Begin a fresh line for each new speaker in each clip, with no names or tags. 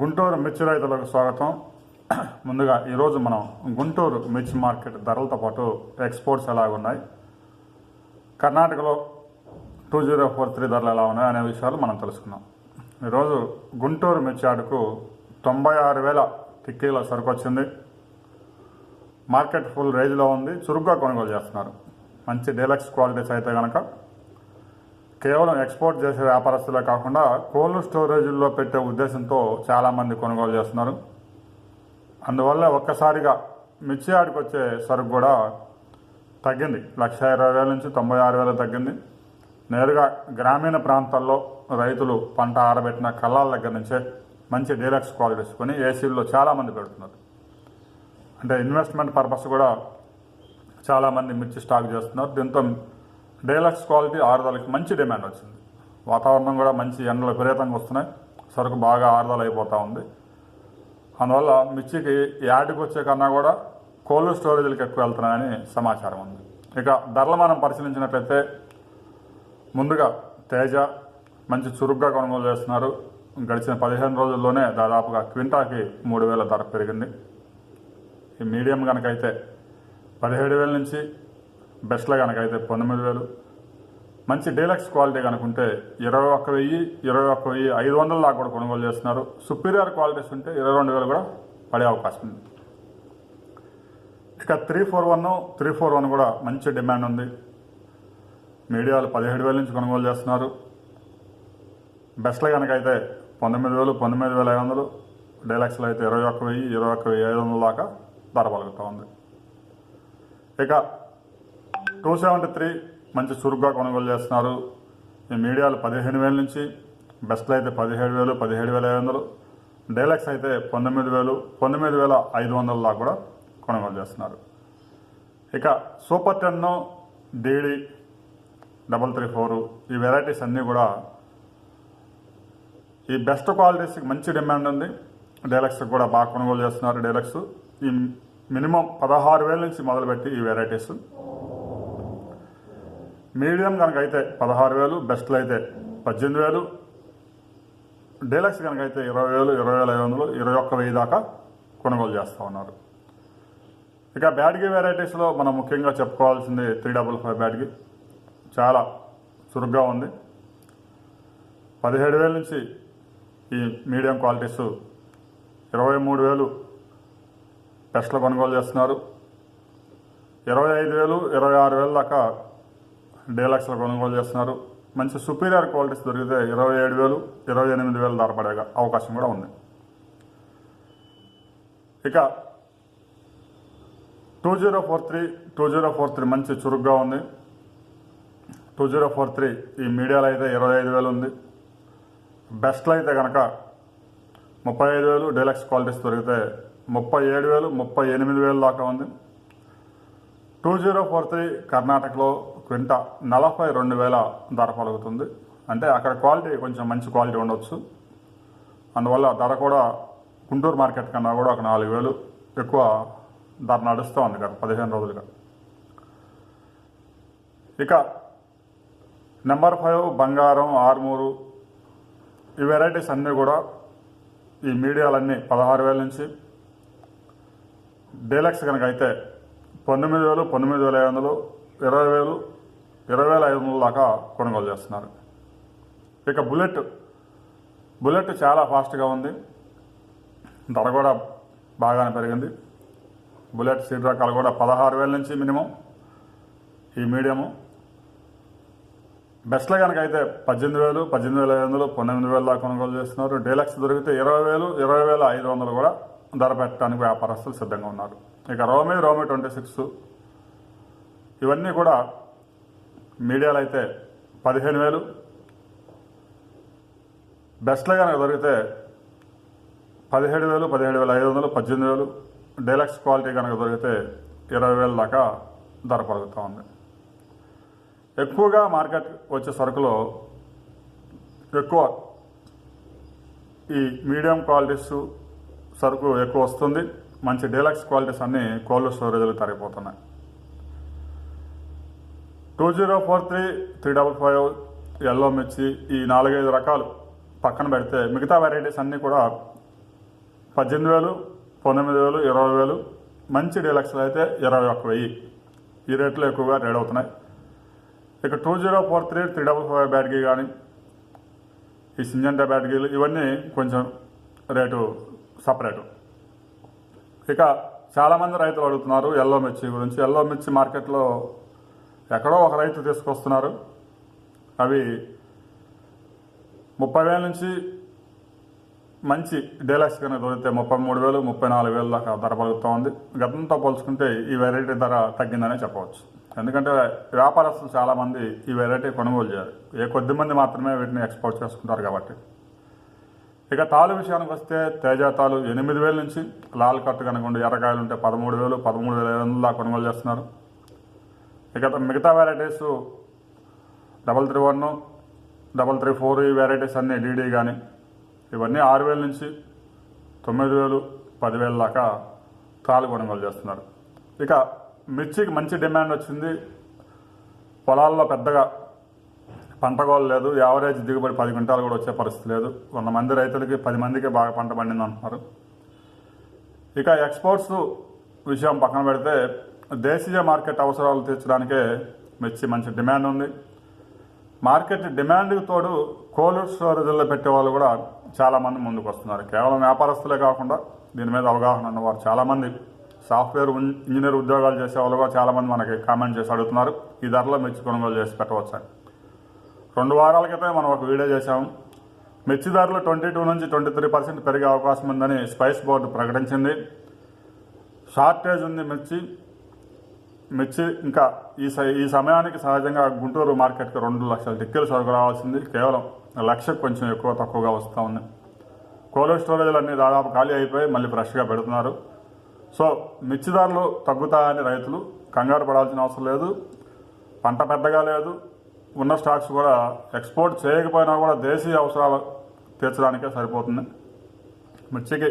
గుంటూరు మిర్చి రైతులకు స్వాగతం. ముందుగా ఈరోజు మనం గుంటూరు మిర్చి మార్కెట్ ధరలతో పాటు ఎక్స్పోర్ట్స్ ఎలా ఉన్నాయి కర్ణాటకలో టూ జీరో ఫోర్ త్రీ ధరలు ఎలా ఉన్నాయి అనే విషయాలు మనం తెలుసుకుందాం. ఈరోజు గుంటూరు మిర్చి ఆడుకు తొంభై ఆరు వేల టిక్కీల సరుకు వచ్చింది. మార్కెట్ ఫుల్ రేంజ్లో ఉంది చురుగ్గా కొనుగోలు చేస్తున్నారు. మంచి డీలక్స్ క్వాలిటీస్ అయితే కనుక కేవలం ఎక్స్పోర్ట్ చేసే వ్యాపారస్తులే కాకుండా కోల్డ్ స్టోరేజీల్లో పెట్టే ఉద్దేశంతో చాలామంది కొనుగోలు చేస్తున్నారు. అందువల్ల ఒక్కసారిగా మిర్చి ఆడికి వచ్చే సరుకు కూడా తగ్గింది. లక్ష ఇరవై వేల నుంచి తొంభై ఆరు వేలు తగ్గింది. నేరుగా గ్రామీణ ప్రాంతాల్లో రైతులు పంట ఆరబెట్టిన కళ్ళాల దగ్గర నుంచే మంచి డీలక్స్ క్వాలిటీస్ కొని ఏసీల్లో చాలామంది పెడుతున్నారు. అంటే ఇన్వెస్ట్మెంట్ పర్పస్ కూడా చాలామంది మిర్చి స్టాక్ చేస్తున్నారు. దీంతో డైలాక్స్ క్వాలిటీ ఆరుదలకి మంచి డిమాండ్ వచ్చింది. వాతావరణం కూడా మంచి ఎండలు విపరీతంగా వస్తున్నాయి. సరుకు బాగా ఆరుదల అయిపోతూ ఉంది. అందువల్ల మిర్చికి యాడ్కి వచ్చే కన్నా కూడా కోల్డ్ స్టోరేజ్లకు ఎక్కువ వెళ్తున్నాయని సమాచారం ఉంది. ఇక ధరలు మనం పరిశీలించినట్లయితే ముందుగా తేజ మంచి చురుగ్గా కొనుగోలు చేస్తున్నారు. గడిచిన పదిహేను రోజుల్లోనే దాదాపుగా క్వింటాకి మూడు వేల ధర పెరిగింది. ఈ మీడియం కనుకైతే పదిహేడు వేల నుంచి బెస్ట్లో కనుకైతే పంతొమ్మిది వేలు. మంచి డీలక్స్ క్వాలిటీ కనుకుంటే ఇరవై ఒక్క వెయ్యి ఇరవై ఒక్క వెయ్యి ఐదు వందల దాకా కూడా కొనుగోలు చేస్తున్నారు. సుపీరియర్ క్వాలిటీస్ ఉంటే ఇరవై రెండు వేలు కూడా పడే అవకాశం ఉంది. ఇక three four one three four one కూడా మంచి డిమాండ్ ఉంది. మీడియాలు పదిహేడు వేల నుంచి కొనుగోలు చేస్తున్నారు. బెస్ట్లో కనుకైతే పంతొమ్మిది వేలు పంతొమ్మిది వేల ఐదు వందలు. డీలక్స్లో అయితే ఇరవై ఒక్క వెయ్యి ఇరవై ఒక్క వెయ్యి ఐదు వందల దాకా ధర పలుకుతూ ఉంది. ఇక టూ సెవెంటీ త్రీ మంచి చురుగ్గా కొనుగోలు చేస్తున్నారు. ఈ మీడియాలు పదిహేను వేల నుంచి బెస్ట్లో అయితే పదిహేడు వేలు పదిహేడు వేల ఐదు వందలు డైలక్స్ అయితే పంతొమ్మిది వేలు పంతొమ్మిది వేల ఐదు వందల దాకా కూడా కొనుగోలు చేస్తున్నారు. ఇక super ten DD double three four ఈ వెరైటీస్ అన్నీ కూడా ఈ బెస్ట్ క్వాలిటీస్కి మంచి డిమాండ్ ఉంది. డైలక్స్ కూడా బాగా కొనుగోలు చేస్తున్నారు డైలక్స్. ఈ మినిమం పదహారు వేల నుంచి మొదలుపెట్టి ఈ వెరైటీస్. మీడియం కనుక అయితే పదహారు వేలు బెస్ట్లు అయితే పద్దెనిమిది వేలు డీలక్స్ కనుక అయితే ఇరవై వేలు ఇరవై వేల ఐదు వందలు ఇరవై ఒక్క వెయ్యి దాకా కొనుగోలు చేస్తూ ఉన్నారు. ఇక బ్యాడ్గి వెరైటీస్లో మనం ముఖ్యంగా చెప్పుకోవాల్సింది త్రీ డబుల్ ఫైవ్ బ్యాడ్గి చాలా చురుగ్గా ఉంది. పదిహేడు వేల నుంచి ఈ మీడియం క్వాలిటీస్ ఇరవై మూడు వేలు బెస్ట్లు కొనుగోలు చేస్తున్నారు. ఇరవై ఐదు వేలు ఇరవై ఆరు వేల దాకా డీలక్స్లో కొనుగోలు చేస్తున్నారు. మంచి సుపీరియర్ క్వాలిటీస్ దొరికితే ఇరవై ఏడు వేలు ఇరవై ఎనిమిది వేలు ధరపడే అవకాశం కూడా ఉంది. ఇక two zero four three two zero four three మంచి చురుగ్గా ఉంది. టూ జీరో ఫోర్ త్రీ ఈ మీడియాలో అయితే ఇరవై ఐదు వేలు ఉంది. బెస్ట్లో అయితే కనుక ముప్పై ఐదు వేలు డీలక్స్ క్వాలిటీస్ దొరికితే ముప్పై ఏడు వేలు ముప్పై ఎనిమిది వేలు దాకా ఉంది. టూ జీరో ఫోర్ త్రీ కర్ణాటకలో క్వింటా నలభై రెండు వేల ధర పలుకుతుంది. అంటే అక్కడ క్వాలిటీ కొంచెం మంచి క్వాలిటీ ఉండొచ్చు. అందువల్ల ధర కూడా గుంటూరు మార్కెట్ కన్నా కూడా ఒక నాలుగు వేలు ఎక్కువ ధర నడుస్తూ ఉంది కదా పదిహేను రోజులుగా. ఇక నెంబర్ ఫైవ్ బంగారం ఆర్మూరు ఈ వెరైటీస్ అన్నీ కూడా ఈ మీడియాలన్నీ పదహారు వేల నుంచి. డీలక్స్ కనుక అయితే పంతొమ్మిది వేలు పంతొమ్మిది వేల ఐదు వందలు ఇరవై వేలు ఇరవై వేల ఐదు వందల దాకా కొనుగోలు చేస్తున్నారు. ఇక బుల్లెట్ బుల్లెట్ చాలా ఫాస్ట్గా ఉంది. ధర కూడా బాగానే పెరిగింది. బుల్లెట్ సీడ్ రకాలు కూడా పదహారు వేల నుంచి మినిమం ఈ మీడియము. బెస్ట్లో కనుక అయితే పద్దెనిమిది వేలు పద్దెనిమిది వేల ఐదు వందలు పంతొమ్మిది వేల దాకా కొనుగోలు చేస్తున్నారు. డీలక్స్ దొరికితే ఇరవై వేలు ఇరవై వేల ఐదు వందలు కూడా ధర పెట్టడానికి వ్యాపారస్తులు సిద్ధంగా ఉన్నారు. ఇక రోమి రోమి ట్వంటీ సిక్స్ ఇవన్నీ కూడా మీడియాలో అయితే పదిహేను వేలు. బెస్ట్లో కనుక దొరికితే పదిహేడు వేలు పదిహేడు వేల ఐదు వందలు పద్దెనిమిది వేలు. డీలక్స్ క్వాలిటీ కనుక దొరికితే ఇరవై వేల దాకా ధర పలుకుతూ ఉంది. ఎక్కువగా మార్కెట్ వచ్చే సరుకులో ఎక్కువ. ఈ మీడియం క్వాలిటీస్ సరుకు ఎక్కువ వస్తుంది. మంచి డీలక్స్ క్వాలిటీస్ అన్నీ కోల్డ్ స్టోరేజ్లు తరిగిపోతున్నాయి. Two zero four three three double five yellow మిర్చి ఈ నాలుగైదు రకాలు పక్కన పెడితే మిగతా వెరైటీస్ అన్నీ కూడా పద్దెనిమిది వేలు పంతొమ్మిది వేలు ఇరవై వేలు మంచి డీలక్స్లు అయితే ఇరవై ఒక్క వెయ్యి. ఈ రేట్లు ఎక్కువగా ట్రేడ్ అవుతున్నాయి. ఇక two zero four three three double five battery కానీ ఈ సింజంటా బ్యాటరీలు ఇవన్నీ కొంచెం రేటు సపరేటు. ఇక చాలామంది రైతులు అడుగుతున్నారు ఎల్లో మిర్చి గురించి. ఎల్లో మిర్చి మార్కెట్లో ఎక్కడో ఒక రైతు తీసుకొస్తున్నారు. అవి ముప్పై వేల నుంచి మంచి డీలక్స్ కనుక దొరికితే ముప్పై మూడు వేలు ముప్పై నాలుగు వేలు దాకా ధర పలుకుతూ ఉంది. గతంతో పోల్చుకుంటే ఈ వెరైటీ ధర తగ్గిందనే చెప్పవచ్చు. ఎందుకంటే వ్యాపారస్తులు చాలామంది ఈ వెరైటీ కొనుగోలు చేయాలి. ఏ కొద్ది మంది మాత్రమే వీటిని ఎక్స్పోర్ట్ చేసుకుంటారు కాబట్టి. ఇక తాలు విషయానికి వస్తే తేజ తాలు ఎనిమిది వేల నుంచి లాల్ కట్టు కనుకోండి ఎర్రకాయలు ఉంటే పదమూడు వేలు పదమూడు వేల ఐదు వందల దాకా కొనుగోలు చేస్తున్నారు. ఇక మిగతా varieties double three one double three four ఈ వెరైటీస్ అన్నీ డీడీ కానీ ఇవన్నీ ఆరు వేల నుంచి తొమ్మిది వేలు పదివేల దాకా తాలు కొనుగోలు చేస్తున్నారు. ఇక మిర్చికి మంచి డిమాండ్ వచ్చింది. పొలాల్లో పెద్దగా పంట గోలు లేదు. యావరేజ్ దిగుబడి పది క్వింటాలు కూడా వచ్చే పరిస్థితి లేదు. వంద మంది రైతులకి పది మందికి బాగా పంట పండింది అంటున్నారు ఇక ఎక్స్పోర్ట్స్ విషయం పక్కన పెడితే దేశీయ మార్కెట్ అవసరాలు తీర్చడానికే మిర్చి మంచి డిమాండ్ ఉంది. మార్కెట్ డిమాండ్కి తోడు కోల్డ్ స్టోరేజ్లో పెట్టే వాళ్ళు కూడా చాలామంది ముందుకు వస్తున్నారు. కేవలం వ్యాపారస్తులే కాకుండా దీని మీద అవగాహన ఉన్నవారు చాలామంది సాఫ్ట్వేర్ ఇంజనీర్ ఉద్యోగాలు చేసే వాళ్ళు కూడా చాలామంది మనకి కామెంట్ చేసి అడుగుతున్నారు. ఈ ధరలో మిర్చి కొనుగోలు చేసి పెట్టవచ్చు? అని రెండు వారాల క్రితమే మనం ఒక వీడియో చేశాము మిర్చి ధరలు ట్వంటీ టూ నుంచి ట్వంటీ త్రీ పర్సెంట్ పెరిగే అవకాశం ఉందని స్పైస్ బోర్డు ప్రకటించింది. షార్టేజ్ ఉంది మిర్చి. మిర్చి ఇంకా ఈ ఈ సమయానికి సహజంగా గుంటూరు మార్కెట్కి రెండు లక్షల టిక్కీలు సరుకు రావాల్సింది. కేవలం లక్షకు కొంచెం ఎక్కువ తక్కువగా వస్తూ ఉంది. కోల్డ్ స్టోరేజ్లన్నీ దాదాపు ఖాళీ అయిపోయి మళ్ళీ ఫ్రెష్గా పెడుతున్నారు. సో మిర్చి ధరలు తగ్గుతాయని రైతులు కంగారు పడాల్సిన అవసరం లేదు. పంట పెద్దగా లేదు. ఉన్న స్టాక్స్ కూడా ఎక్స్పోర్ట్ చేయకపోయినా కూడా దేశీయ అవసరాలు తీర్చడానికే సరిపోతుంది. మిర్చికి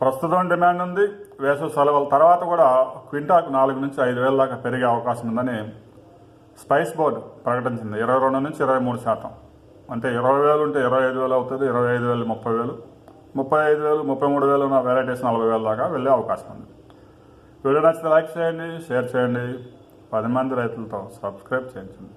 ప్రస్తుతం డిమాండ్ ఉంది. వేసవి సెలవుల తర్వాత కూడా క్వింటాకు నాలుగు నుంచి ఐదు వేల దాకా పెరిగే అవకాశం ఉందని స్పైస్ బోర్డు ప్రకటించింది. ఇరవై రెండు నుంచి ఇరవై మూడు శాతం. అంటే ఇరవై వేలు ఉంటే ఇరవై ఐదు వేలు అవుతుంది ఇరవై ఐదు వేలు ముప్పై వేలు. ముప్పై ఐదు వేలు ముప్పై మూడు వేలు ఉన్న వెరైటీస్ నలభై వేల దాకా వెళ్ళే అవకాశం ఉంది. వీడియో నచ్చితే లైక్ చేయండి షేర్ చేయండి. పది మంది రైతులతో సబ్స్క్రైబ్ చేయించండి.